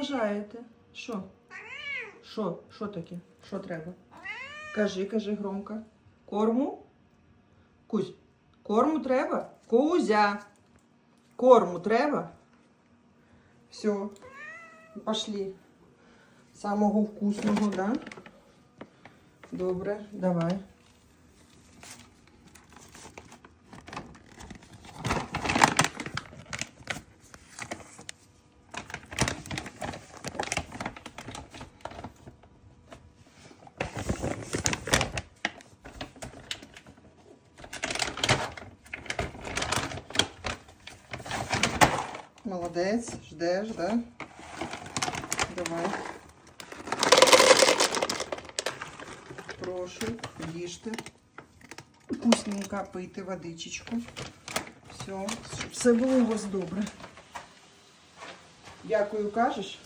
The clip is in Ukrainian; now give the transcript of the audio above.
бажаєте? Що? Що? Що таке? Що треба? Кажи, кажи громко. Корму? Кузь, корму треба? Кузя. Корму треба? Все. Пошли. Самого вкусного, да? Добре, давай. Молодець, ждеш, да? Давай. Прошу, їжте. Вкусненько пийте водичечку. Все, все було у вас добре. Дякую, кажеш?